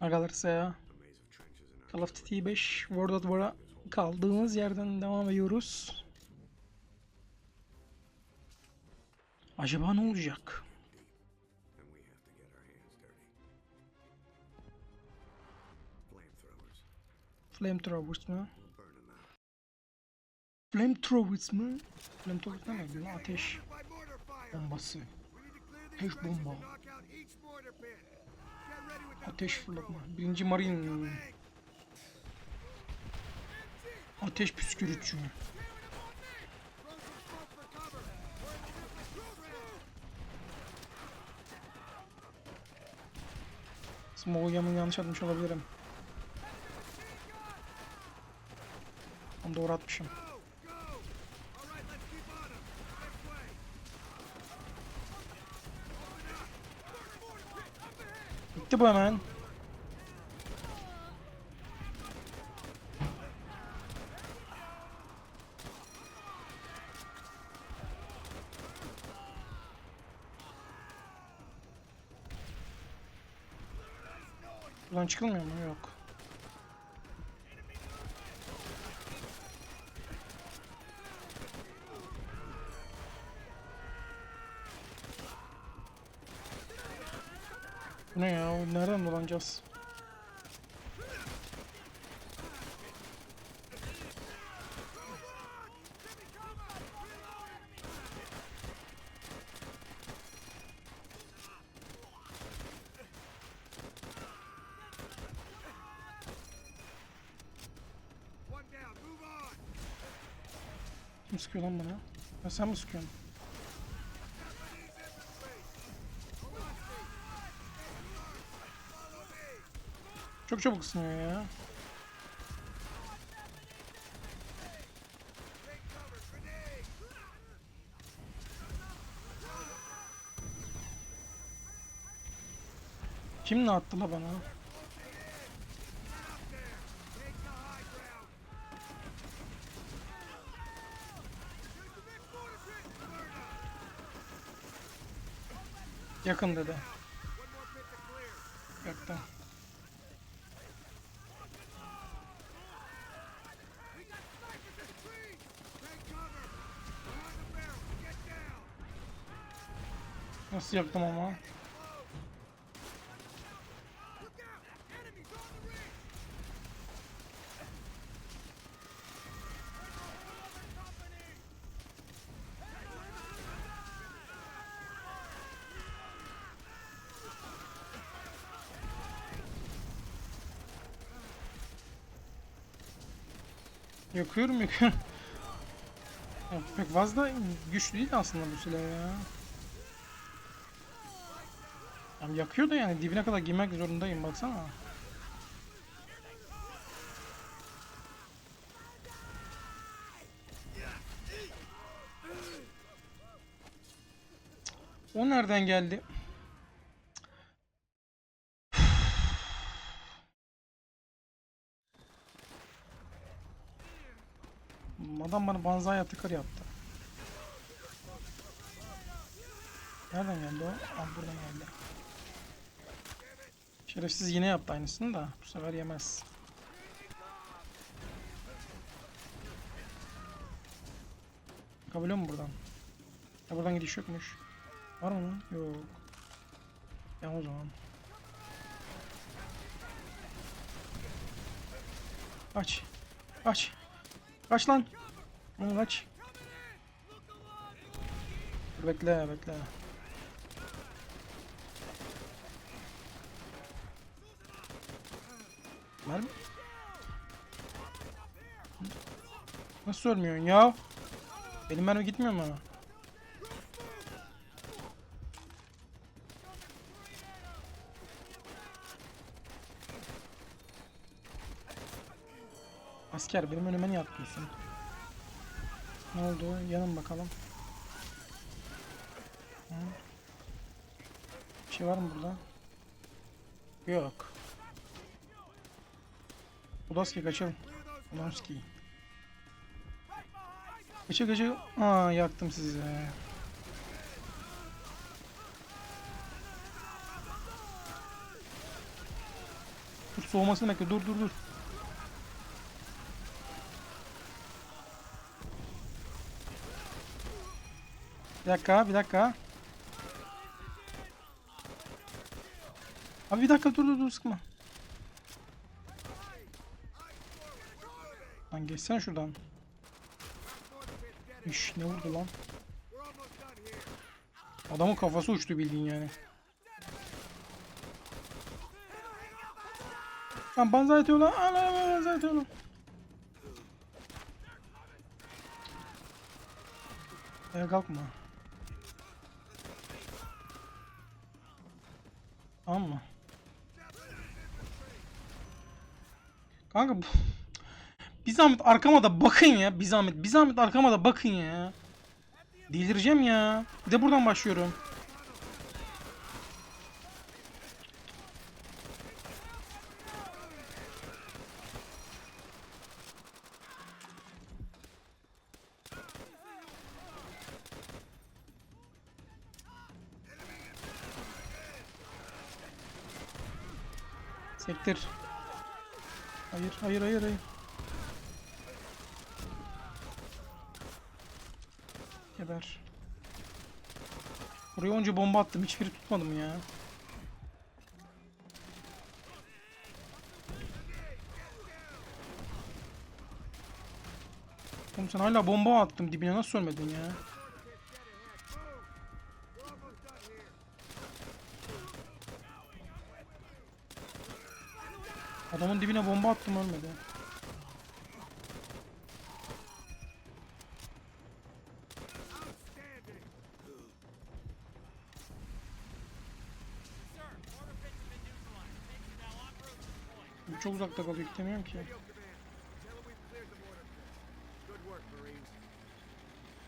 Arkadaşlar ya. Call of Duty 5 World at War'a kaldığımız yerden devam ediyoruz. Acaba ne olacak? Flamethrowers. Mı? Flamethrowers mı? Flamethrowers ne? Ateş bombası. Ateş bomba. Ateş fırlatma. Birinci Marine. Ateş püskürtücü. Smolyan'ı yanlış atmış olabilirim. Ama doğru atmışım. Bitti bu hemen. Buradan çıkılmıyor mu? Yok. Bu ne ya? Dolanacağız? Kim sıkıyor lan bana? Ya sen mi sıkıyorsun? Çok çabuk ısınıyor ya. Kim ne attı la bana? Yakın dedi. Yaktım. Nasıl yaktım ama? Yakıyorum yakıyorum. Ya pek fazla güçlü değil aslında bu silah ya. Yani yakıyor da yani dibine kadar girmek zorundayım baksana. O nereden geldi? Adam bana banzai atakır yaptı. Nereden geldi o? Aa, buradan geldi. Şerefsiz yine yaptı aynısını da bu sefer yemez. Çıkabiliyor mu buradan? Ya buradan gidiş yokmuş. Var mı? Yok. Ya o zaman. Kaç. Kaç. Kaç lan. Lan kaç. Dur Bekle Mermi? Nasıl ölmüyorsun ya? Benim mermi gitmiyor mu? Asker benim önüme niye atlıyorsun? Ne oldu? Yanın bakalım. Hı? Bir şey var mı burada? Yok. Udaski kaçalım. Udaski. Kaçı kaçı. Aa yaktım sizi. soğumasını bekle. Dur dur dur. Bir dakika bir dakika. Abi bir dakika dur dur dur sıkma. Lan geçsene şuradan. İş ne vurdu lan? Adamın kafası uçtu bildiğin yani. Lan banzai atıyor lan. Ana banzai atıyor lan. Ayağa kalkma. Tamam mı? Kanka bu... Bir zahmet arkama da bakın ya. Bir zahmet. Bir zahmet arkama da bakın ya. Delireceğim ya. Bir de buradan başlıyorum. Sektir. Hayır, hayır, hayır, hayır. Buraya onca bomba attım. Hiçbiri tutmadım ya. Oğlum sen hala bomba attım dibine nasıl ölmedin ya? Adamın dibine bomba attım ölmedi. Çok uzakta kalıyor gidemiyorum ki.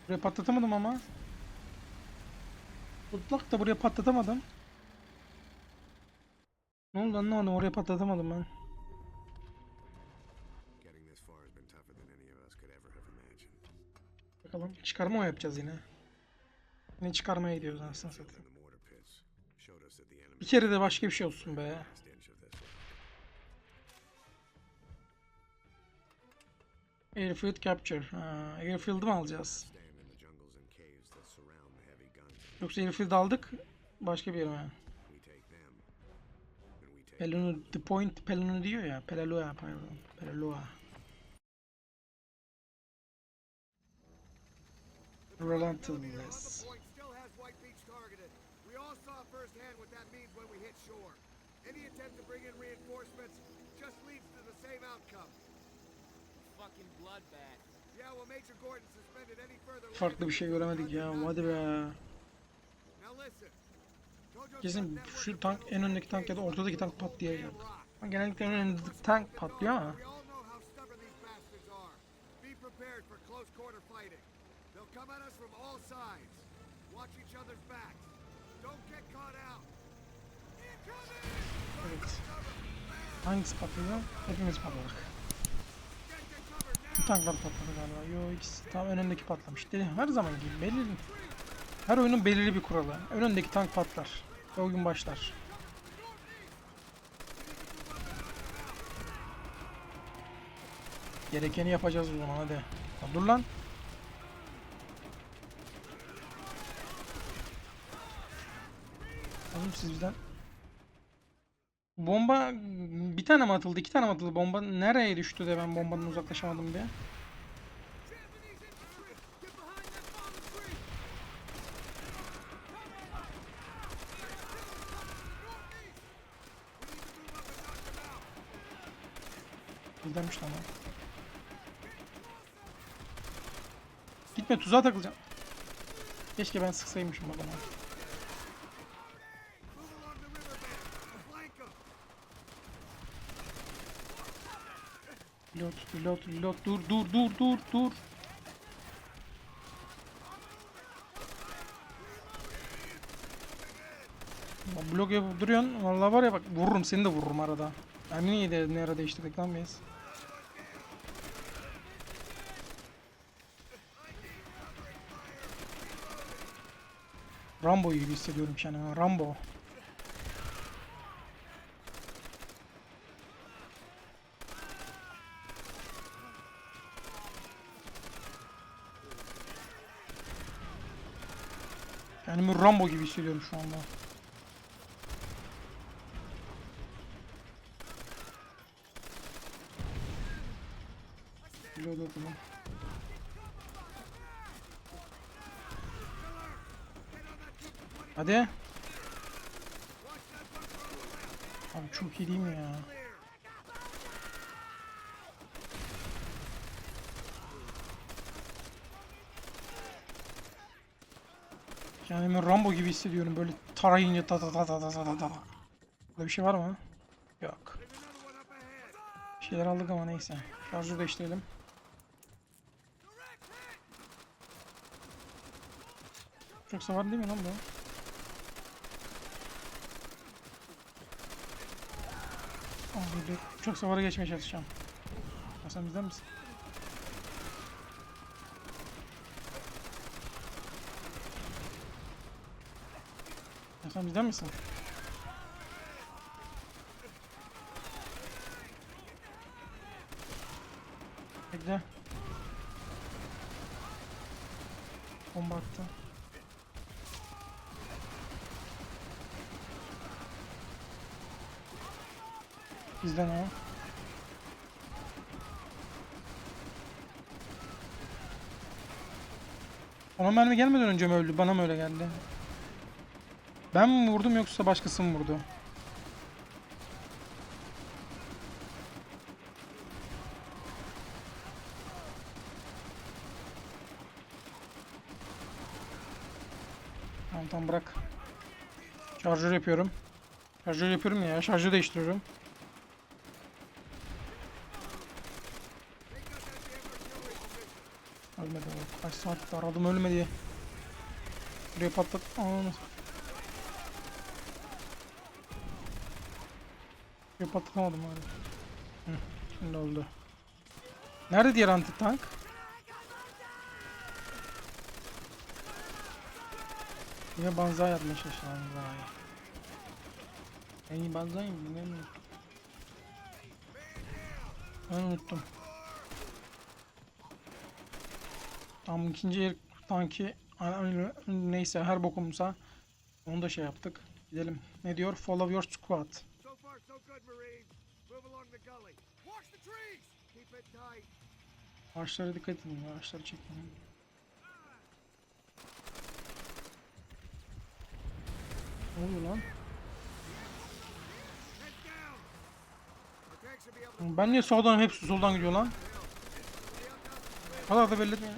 Buraya patlatamadım ama. Mutlak da buraya patlatamadım. Ne oldu anlamadım oraya patlatamadım ben. Bakalım çıkarma mı yapacağız yine? Yine çıkarmaya gidiyoruz aslında satayım. Bir kere de başka bir şey olsun be. Airfield capture. Ha, airfield'ı mı alacağız? Yoksa airfield aldık. Başka bir yere mi? Pelunu, the point Pelunu diyor ya. Pelelua pardon. Pelelua. Relentless. Any attempt to bring in reinforcements Farklı bir şey göremedik ya. Hadi be. Kesin şu tank en öndeki tank ya da ortadaki tank. Rock. Ama Genellikle en öndeki tank patlıyor ama. Evet. Hangisi patladı? Hepimiz patladık. Bu tanklar patladı galiba. Yo ikisi tam önündeki patlamış. Dedi, her zaman gibi belirli. Her oyunun belirli bir kuralı. Önündeki tank patlar. Ve oyun başlar. Gerekeni yapacağız o zaman hadi. Ya dur lan. Oğlum siz bizden... Bomba bir tane mi atıldı, iki tane mi atıldı? Bomba nereye düştü de ben bombanın uzaklaşamadım diye. Bizdenmiş lan. Gitme tuzağa takılacağım. Keşke ben sıksaymışım adama. Move along the riverbed. Flank 'em. Reload, reload, reload. Dur, dur, dur, dur, dur. Ya blok yapıp duruyorsun. Vallahi var ya bak vururum seni de vururum arada. Emin de ne ara değiştirdik lan biz. Rambo gibi hissediyorum kendimi. Rambo. Kendimi Rambo gibi hissediyorum şu anda. Reload atalım. Hadi. Abi çok iyi değil mi ya? Kendimi Rambo gibi hissediyorum böyle tarayınca ta ta ta ta ta ta ta ta. Burada bir şey var mı? Yok. Bir şeyler aldık ama neyse. Şarjı değiştirelim. Çok savar değil mi lan bu? Abi dur. Çok savara geçmeye çalışacağım. Ya sen bizden misin? Ya sen bizden misin? Bekle. Bomba attı. Bizden o. Ona mermi gelmeden önce mi öldü? Bana mı öyle geldi? Ben mi vurdum yoksa başkası mı vurdu? Tamam tamam bırak. Şarjör yapıyorum. Şarjör yapıyorum ya. Şarjı değiştiriyorum. Ölmedi. Kaç saat aradım ölmedi. Buraya patlat. Ananı. Buraya patlatamadım abi. Hı, şimdi oldu. Nerede diğer anti tank? Yine yapmaya çalışıyorum banzai. En iyi banzai mi? Ne mi? Ben unuttum. Tamam ikinci yer tanki neyse her bokumsa onu da şey yaptık. Gidelim. Ne diyor? Follow your squad. Good, Marines. Move along the gully. Watch the trees! Keep it tight. Ağaçlara dikkat edin. Ağaçları çekmeyin. Ne oluyor lan? Ben niye sağdan hepsi soldan gidiyor lan? O kadar da belli etmeyin.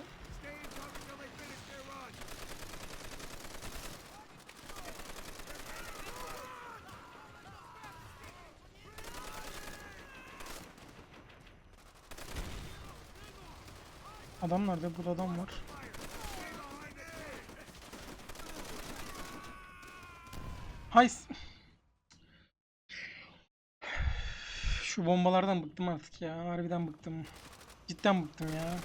Adam nerede? Burada adam var. Hay. Şu bombalardan bıktım artık ya. Harbiden bıktım. Cidden bıktım ya.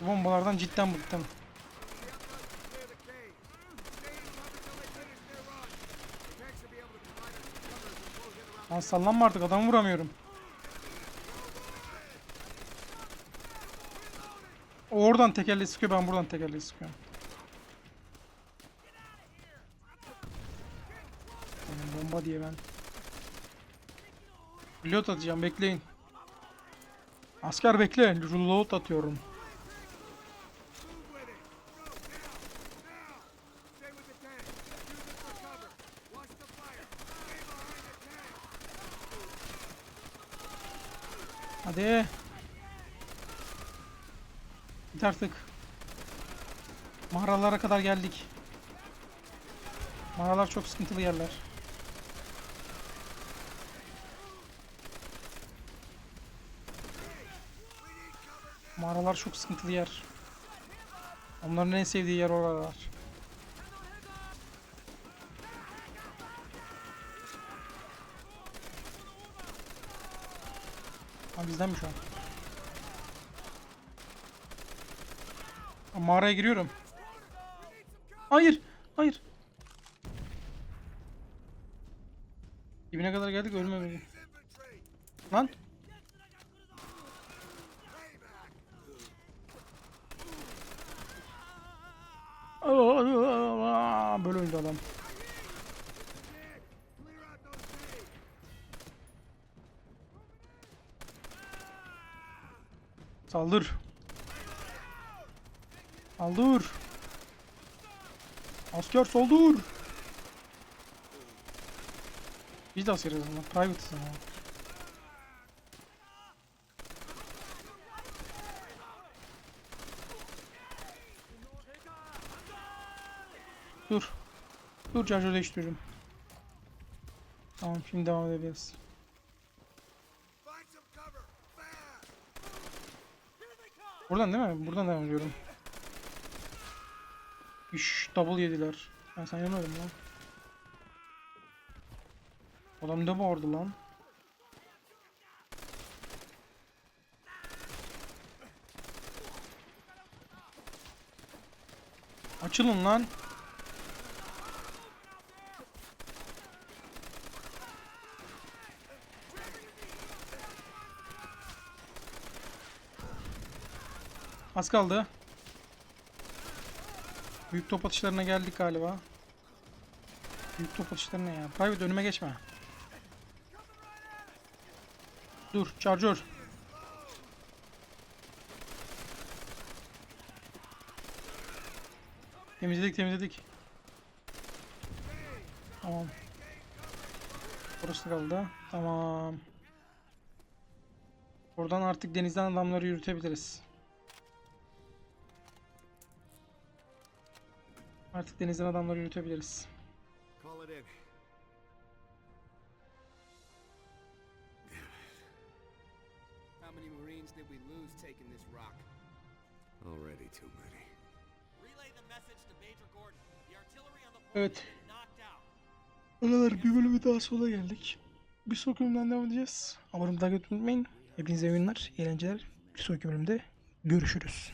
Bu bombalardan cidden bıktım. Clear the cave. Stay in cover until they finish their run. The tanks should be able to provide us with cover as we close in around Lan sallanma artık adamı vuramıyorum. O oradan tekerleği sıkıyor ben buradan tekerleği sıkıyorum. Oğlum bomba diye ben. Reload atacağım bekleyin. Asker bekle. Reload atıyorum. Move Git artık. Mağaralara kadar geldik. Mağaralar çok sıkıntılı yerler. Mağaralar çok sıkıntılı yer. Onların en sevdiği yer oralar. Ha bizden mi şu an? Mağaraya giriyorum. Hayır, hayır. Dibine kadar geldik ölmemeli. Lan. Böyle öldü adam. Saldır. Saldır. Asker saldır. Biz de askeriz ama. Private'ız ama. Dur. Dur charger değiştiriyorum. Tamam şimdi devam edebiliriz. Buradan değil mi? Buradan devam ediyorum. Üş, double yediler. Ben sen yemedim lan. Adam ne bağırdı lan? Açılın lan. Az kaldı. Büyük top atışlarına geldik galiba. Büyük top atışları ya? Private önüme geçme. Dur, charger. Temizledik, temizledik. Tamam. Burası kaldı. Tamam. Buradan artık denizden adamları yürütebiliriz. Artık denizden adamları yürütebiliriz. How many Marines did we lose taking this rock? Already too many. Relay the message to Major Gordon. The artillery on the point Evet. Oralar bir bölümü daha sola geldik. Bir sonraki bölümden devam edeceğiz. Abone olmayı unutmayın. Hepinize iyi iyi eğlenceler. Bir sonraki bölümde görüşürüz.